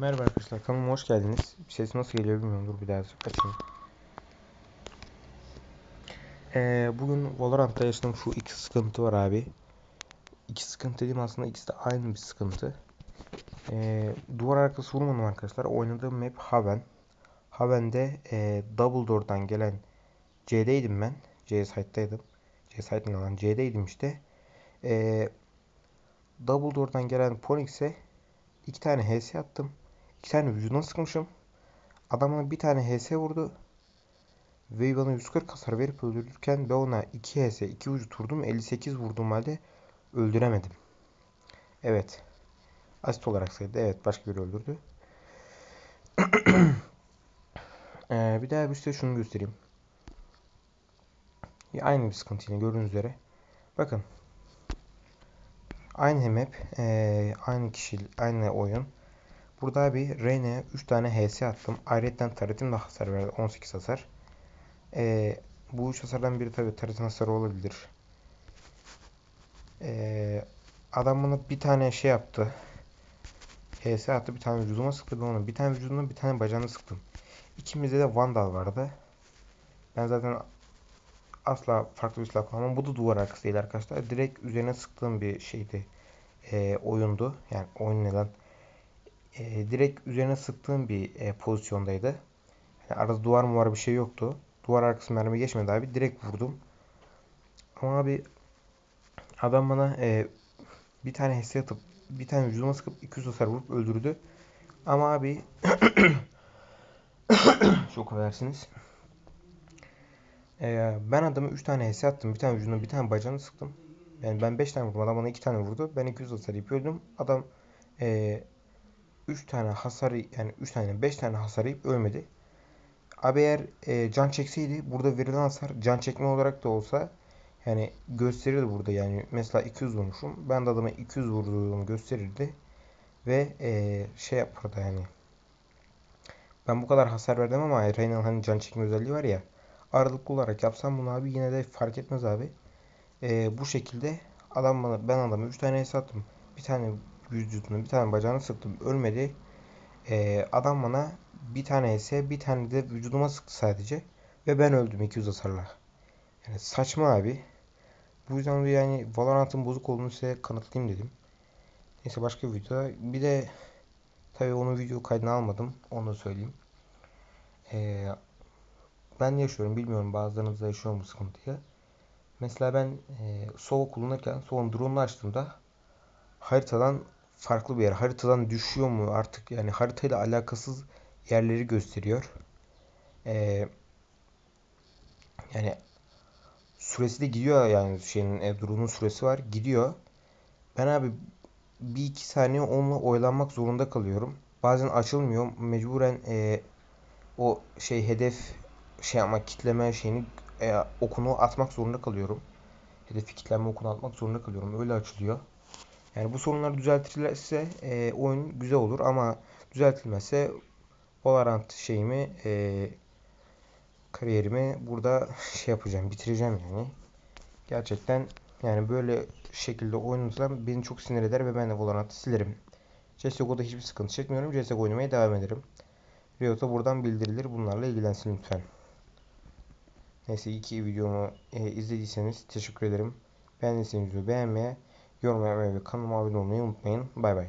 Merhaba arkadaşlar kanalıma hoş geldiniz. Ses nasıl geliyor bilmiyorum. Dur bir daha açayım. Ee, bugün Valorant'ta yaşadığım şu iki sıkıntı var abi. İki sıkıntı dediğim aslında ikisi de aynı bir sıkıntı. Ee, duvar arkası vurmadım arkadaşlar. Oynadığım map Haven. Haven'de e, Double Door'dan gelen C'deydim ben. C site'daydım. C site'den olan C'deydim işte. Ee, Double Door'dan gelen Ponix'e iki tane HS attım. İki tane vücuduna sıkmışım. Adamına bir tane HS vurdu. Ve bana 140 hasar verip öldürürken ben ona 2 HS, 2 vücut vurdum. 58 vurduğum halde öldüremedim. Evet. Asit olarak sayıldı. Evet başka biri öldürdü. ee, bir daha bir size şunu göstereyim. Aynı bir sıkıntı yine gördüğünüz üzere. Bakın. Aynı map, ee, aynı kişi, aynı oyun. Burada bir Reyna'ya 3 tane HS attım. Ayrıca taretim de hasar verdi. 18 hasar. Ee, bu 3 hasardan biri tabi taretin hasarı olabilir. Ee, adam bana bir tane şey yaptı. HS attı. Bir tane vücuduma sıktı. Ben ona bir tane vücuduma bir tane bacağına sıktım. İkimizde de Vandal vardı. Ben zaten asla farklı bir silah kullanmam. Bu da duvar arkası değil arkadaşlar. Direkt üzerine sıktığım bir şeydi. E, oyundu. Yani oyun neden? E, direkt üzerine sıktığım bir e, pozisyondaydı. Yani arada duvar mı var bir şey yoktu. Duvar arkası mermi geçmedi abi. Direkt vurdum. Ama abi adam bana e, bir tane HS atıp bir tane vücuduma sıkıp 200 hasar vurup öldürdü. Ama abi çok affedersiniz. Ee, ben adamı 3 tane HS attım. Bir tane vücuduna bir tane bacağını sıktım. Yani ben 5 tane vurdum. Adam bana 2 tane vurdu. Ben 200 hasar öldüm. Adam e, 3 tane hasar yani 3 tane 5 tane hasar yiyip ölmedi. Abi eğer e, can çekseydi burada verilen hasar can çekme olarak da olsa yani gösterirdi burada yani mesela 200 vurmuşum. Ben de adama 200 vurduğumu gösterirdi. Ve e, şey yapardı yani. Ben bu kadar hasar verdim ama Reyna'nın hani can çekme özelliği var ya. Aralıklı olarak yapsam bunu abi yine de fark etmez abi. E, bu şekilde adam bana ben adama 3 tane hesattım. Bir tane vücudunu bir tane bacağını sıktım ölmedi. Ee, adam bana bir tane ise bir tane de vücuduma sıktı sadece. Ve ben öldüm 200 hasarla. Yani saçma abi. Bu yüzden de yani Valorant'ın bozuk olduğunu size kanıtlayayım dedim. Neyse başka bir videoda. Bir de tabi onu video kaydına almadım. Onu söyleyeyim. Ee, ben yaşıyorum bilmiyorum bazılarınız da yaşıyor mu sıkıntıyı. Mesela ben e, Sova kullanırken Sova'nın drone'unu açtığımda haritadan farklı bir yer. Haritadan düşüyor mu artık yani haritayla alakasız yerleri gösteriyor. Ee, yani süresi de gidiyor yani şeyin Ebru'nun süresi var gidiyor. Ben abi bir iki saniye onunla oylanmak zorunda kalıyorum. Bazen açılmıyor. Mecburen e, o şey hedef şey ama kitleme şeyini e, okunu atmak zorunda kalıyorum. Hedefi kitleme okunu atmak zorunda kalıyorum. Öyle açılıyor. Yani bu sorunlar düzeltilirse e, oyun güzel olur ama düzeltilmezse Valorant şeyimi e, kariyerimi burada şey yapacağım bitireceğim yani. Gerçekten yani böyle şekilde oynatılan beni çok sinir eder ve ben de Valorant'ı silerim. CSGO'da hiçbir sıkıntı çekmiyorum. CSGO oynamaya devam ederim. Riot'a buradan bildirilir. Bunlarla ilgilensin lütfen. Neyse iki videomu e, izlediyseniz teşekkür ederim. Beğendiyseniz videoyu beğenmeye Yorum yapmayı ve kanalıma abone olmayı unutmayın. Bay bay.